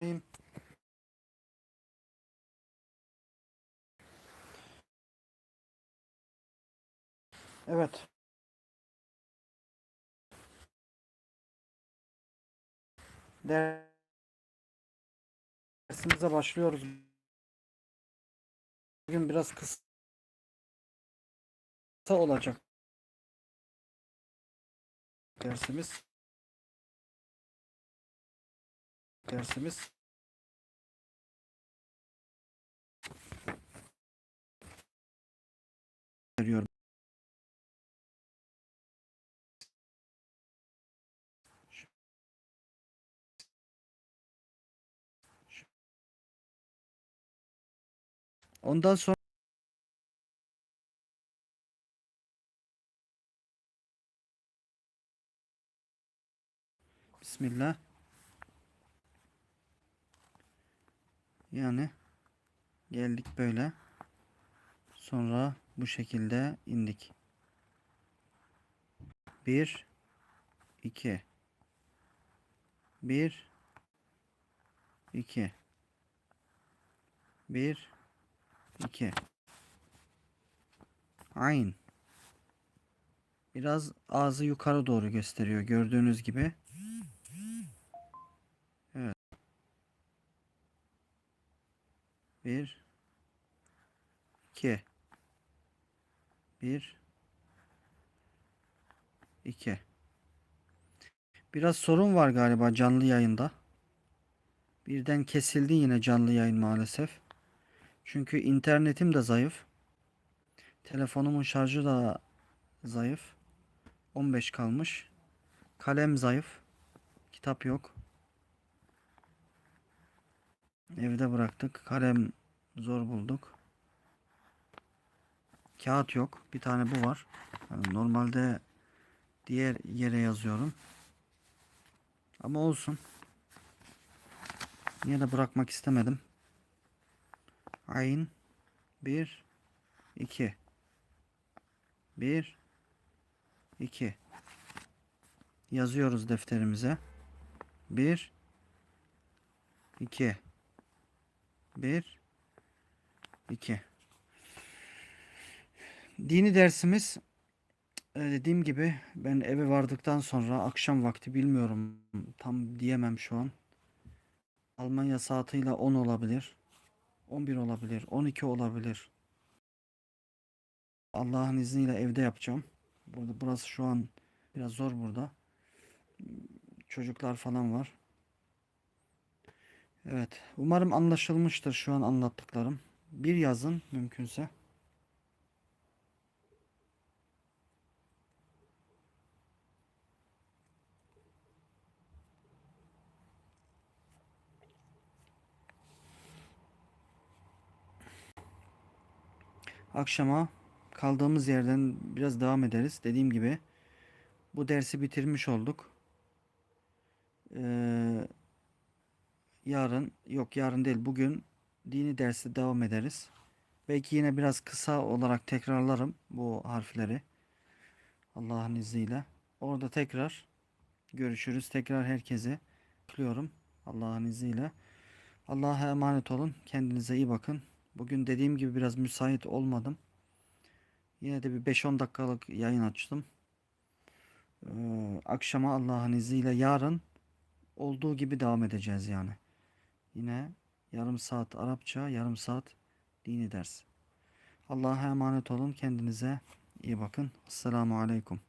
Evet. Dersimize başlıyoruz. Bugün biraz kısa olacak dersimiz. Dersimiz. Veriyorum. Ondan sonra Bismillah. Yani geldik böyle. Sonra bu şekilde indik. 1 2 1 2 1 2 Ayn Biraz ağzı yukarı doğru gösteriyor gördüğünüz gibi. Evet. 1 2 1 2 Biraz sorun var galiba canlı yayında. Birden kesildi yine canlı yayın maalesef. Çünkü internetim de zayıf. Telefonumun şarjı da zayıf. 15 kalmış. Kalem zayıf. Kitap yok. Evde bıraktık. Kalem zor bulduk. Kağıt yok. Bir tane bu var. Normalde diğer yere yazıyorum. Ama olsun. Yine de bırakmak istemedim. Ayn 1 2 1 2 yazıyoruz defterimize. 1 2 1 2 Dini dersimiz e, dediğim gibi ben eve vardıktan sonra akşam vakti bilmiyorum tam diyemem şu an. Almanya saatiyle 10 olabilir. 11 olabilir. 12 olabilir. Allah'ın izniyle evde yapacağım. Burada burası şu an biraz zor burada. Çocuklar falan var. Evet. Umarım anlaşılmıştır şu an anlattıklarım. Bir yazın mümkünse. Akşama kaldığımız yerden biraz devam ederiz. Dediğim gibi bu dersi bitirmiş olduk. Ee, yarın yok yarın değil bugün dini dersi devam ederiz. Belki yine biraz kısa olarak tekrarlarım bu harfleri. Allah'ın izniyle. Orada tekrar görüşürüz. Tekrar herkese bekliyorum. Allah'ın izniyle. Allah'a emanet olun. Kendinize iyi bakın. Bugün dediğim gibi biraz müsait olmadım. Yine de bir 5-10 dakikalık yayın açtım. Ee, akşama Allah'ın izniyle yarın olduğu gibi devam edeceğiz yani. Yine yarım saat Arapça, yarım saat dini ders. Allah'a emanet olun. Kendinize iyi bakın. Esselamu Aleyküm.